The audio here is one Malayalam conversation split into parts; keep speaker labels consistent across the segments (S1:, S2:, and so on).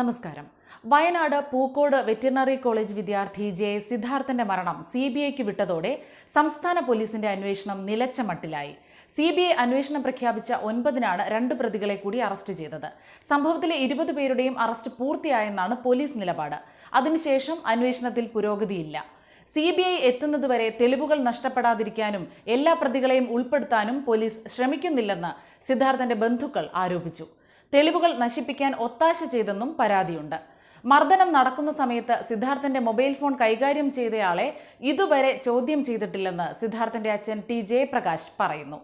S1: നമസ്കാരം. വയനാട് പൂക്കോട് വെറ്റിനറി കോളേജ് വിദ്യാർത്ഥി ജെ സിദ്ധാർത്ഥന്റെ മരണം സി ബി ഐക്ക് വിട്ടതോടെ സംസ്ഥാന പോലീസിന്റെ അന്വേഷണം നിലച്ച മട്ടിലായി. സി ബി ഐ അന്വേഷണം പ്രഖ്യാപിച്ച ഒൻപതിനാണ് രണ്ട് പ്രതികളെ കൂടി അറസ്റ്റ് ചെയ്തത്. സംഭവത്തിലെ ഇരുപത് പേരുടെയും അറസ്റ്റ് പൂർത്തിയായെന്നാണ് പോലീസ് നിലപാട്. അതിനുശേഷം അന്വേഷണത്തിൽ പുരോഗതിയില്ല. സി ബി ഐ എത്തുന്നതുവരെ തെളിവുകൾ നഷ്ടപ്പെടാതിരിക്കാനും എല്ലാ പ്രതികളെയും ഉൾപ്പെടുത്താനും പോലീസ് ശ്രമിക്കുന്നില്ലെന്ന് സിദ്ധാർത്ഥന്റെ ബന്ധുക്കൾ ആരോപിച്ചു. തെളിവുകൾ നശിപ്പിക്കാൻ ഒത്താശ ചെയ്തെന്നും പരാതിയുണ്ട്. മർദ്ദനം നടക്കുന്ന സമയത്ത് സിദ്ധാർത്ഥന്റെ മൊബൈൽ ഫോൺ കൈകാര്യം ചെയ്തയാളെ ഇതുവരെ ചോദ്യം ചെയ്തിട്ടില്ലെന്ന് സിദ്ധാർത്ഥന്റെ അച്ഛൻ ടി ജയപ്രകാശ് പറയുന്നു.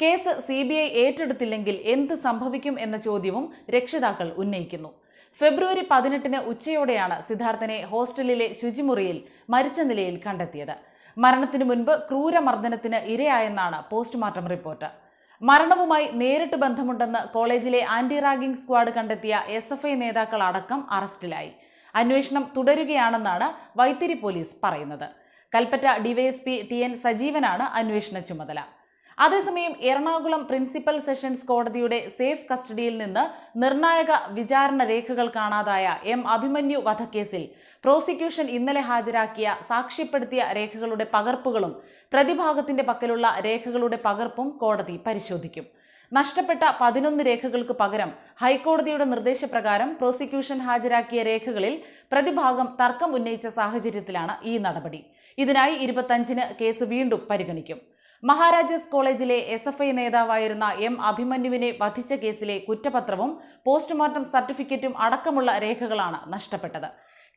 S1: കേസ് സി ബി ഐ ഏറ്റെടുത്തില്ലെങ്കിൽ എന്ത് സംഭവിക്കും എന്ന ചോദ്യവും രക്ഷിതാക്കൾ ഉന്നയിക്കുന്നു. ഫെബ്രുവരി പതിനെട്ടിന് ഉച്ചയോടെയാണ് സിദ്ധാർത്ഥനെ ഹോസ്റ്റലിലെ ശുചിമുറിയിൽ മരിച്ച നിലയിൽ കണ്ടെത്തിയത്. മരണത്തിനു മുൻപ് ക്രൂരമർദ്ദനത്തിന് ഇരയായെന്നാണ് പോസ്റ്റ്മോർട്ടം റിപ്പോർട്ട്. മരണവുമായി നേരിട്ട് ബന്ധമുണ്ടെന്ന് കോളേജിലെ ആന്റി റാഗിംഗ് സ്ക്വാഡ് കണ്ടെത്തിയ എസ് എഫ് ഐ നേതാക്കൾ അടക്കം അറസ്റ്റിലായി. അന്വേഷണം തുടരുകയാണെന്നാണ് വൈത്തിരി പോലീസ് പറയുന്നത്. കൽപ്പറ്റ ഡിവൈഎസ്പി ടി എൻ സജീവനാണ് അന്വേഷണ ചുമതല. അതേസമയം എറണാകുളം പ്രിൻസിപ്പൽ സെഷൻസ് കോടതിയുടെ സേഫ് കസ്റ്റഡിയിൽ നിന്ന് നിർണായക വിചാരണ രേഖകൾ കാണാതായ എം അഭിമന്യു വധക്കേസിൽ പ്രോസിക്യൂഷൻ ഇന്നലെ ഹാജരാക്കിയ സാക്ഷ്യപ്പെടുത്തിയ രേഖകളുടെ പകർപ്പുകളും പ്രതിഭാഗത്തിന്റെ പക്കലുള്ള രേഖകളുടെ പകർപ്പും കോടതി പരിശോധിക്കും. നഷ്ടപ്പെട്ട പതിനൊന്ന് രേഖകൾക്ക് പകരം ഹൈക്കോടതിയുടെ നിർദ്ദേശപ്രകാരം പ്രോസിക്യൂഷൻ ഹാജരാക്കിയ രേഖകളിൽ പ്രതിഭാഗം തർക്കം ഉന്നയിച്ച സാഹചര്യത്തിലാണ് ഈ നടപടി. ഇതിനായി ഇരുപത്തഞ്ചിന് കേസ് വീണ്ടും പരിഗണിക്കും. മഹാരാജാസ് കോളേജിലെ എസ് എഫ് ഐ നേതാവായിരുന്ന എം അഭിമന്യുവിനെ വധിച്ച കേസിലെ കുറ്റപത്രവും പോസ്റ്റ്മോർട്ടം സർട്ടിഫിക്കറ്റും അടക്കമുള്ള രേഖകളാണ് നഷ്ടപ്പെട്ടത്.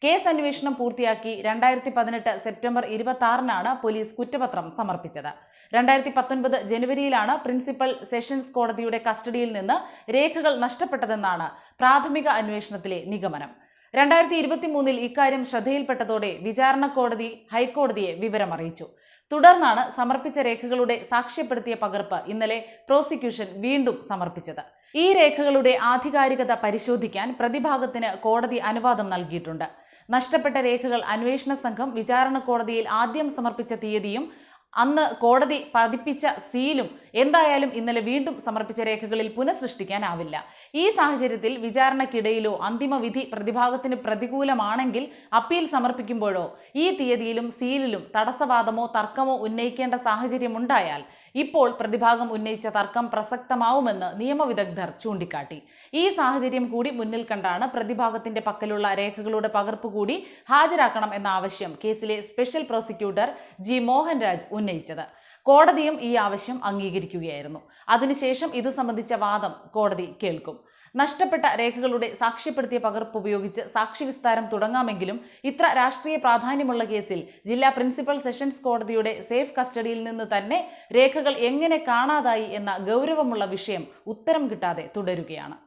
S1: കേസ് അന്വേഷണം പൂർത്തിയാക്കി രണ്ടായിരത്തി പതിനെട്ട് സെപ്റ്റംബർ ഇരുപത്തി ആറിനാണ് പോലീസ് കുറ്റപത്രം സമർപ്പിച്ചത്. രണ്ടായിരത്തി പത്തൊൻപത് ജനുവരിയിലാണ് പ്രിൻസിപ്പൽ സെഷൻസ് കോടതിയുടെ കസ്റ്റഡിയിൽ നിന്ന് രേഖകൾ നഷ്ടപ്പെട്ടതെന്നാണ് പ്രാഥമിക അന്വേഷണത്തിലെ നിഗമനം. രണ്ടായിരത്തി ഇരുപത്തി മൂന്നിൽ ഇക്കാര്യം ശ്രദ്ധയിൽപ്പെട്ടതോടെ വിചാരണ കോടതി ഹൈക്കോടതിയെ വിവരമറിയിച്ചു. തുടർന്നാണ് സമർപ്പിച്ച രേഖകളുടെ സാക്ഷ്യപ്പെടുത്തിയ പകർപ്പ് ഇന്നലെ പ്രോസിക്യൂഷൻ വീണ്ടും സമർപ്പിച്ചത്. ഈ രേഖകളുടെ ആധികാരികത പരിശോധിക്കാൻ പ്രതിഭാഗത്തിന് കോടതി അനുവാദം നൽകിയിട്ടുണ്ട്. നഷ്ടപ്പെട്ട രേഖകൾ അന്വേഷണ സംഘം വിചാരണ കോടതിയിൽ ആദ്യം സമർപ്പിച്ച തീയതിയും അന്ന് കോടതി പതിപ്പിച്ച സീലും എന്തായാലും ഇന്നലെ വീണ്ടും സമർപ്പിച്ച രേഖകളിൽ പുനഃസൃഷ്ടിക്കാനാവില്ല. ഈ സാഹചര്യത്തിൽ വിചാരണക്കിടയിലോ അന്തിമ വിധി പ്രതിഭാഗത്തിന് പ്രതികൂലമാണെങ്കിൽ അപ്പീൽ സമർപ്പിക്കുമ്പോഴോ ഈ തീയതിയിലും സീലിലും തടസ്സവാദമോ തർക്കമോ ഉന്നയിക്കേണ്ട സാഹചര്യമുണ്ടായാൽ ഇപ്പോൾ പ്രതിഭാഗം ഉന്നയിച്ച തർക്കം പ്രസക്തമാവുമെന്ന് നിയമവിദഗ്ധർ ചൂണ്ടിക്കാട്ടി. ഈ സാഹചര്യം കൂടി മുന്നിൽ കണ്ടാണ് പ്രതിഭാഗത്തിന്റെ പക്കലുള്ള രേഖകളുടെ പകർപ്പ് കൂടി ഹാജരാക്കണം എന്ന ആവശ്യം കേസിലെ സ്പെഷ്യൽ പ്രോസിക്യൂട്ടർ ജി മോഹൻരാജ് ഉന്നയിച്ചത്. കോടതിയും ഈ ആവശ്യം അംഗീകരിക്കുകയായിരുന്നു. അതിനുശേഷം ഇത് സംബന്ധിച്ച വാദം കോടതി കേൾക്കും. നഷ്ടപ്പെട്ട രേഖകളുടെ സാക്ഷ്യപ്പെടുത്തിയ പകർപ്പ് ഉപയോഗിച്ച് സാക്ഷി വിസ്താരം തുടങ്ങാമെങ്കിലും ഇത്ര രാഷ്ട്രീയ പ്രാധാന്യമുള്ള കേസിൽ ജില്ലാ പ്രിൻസിപ്പൽ സെഷൻസ് കോടതിയുടെ സേഫ് കസ്റ്റഡിയിൽ നിന്ന് തന്നെ രേഖകൾ എങ്ങനെ കാണാതായി എന്ന ഗൗരവമുള്ള വിഷയം ഉത്തരം കിട്ടാതെ തുടരുകയാണ്.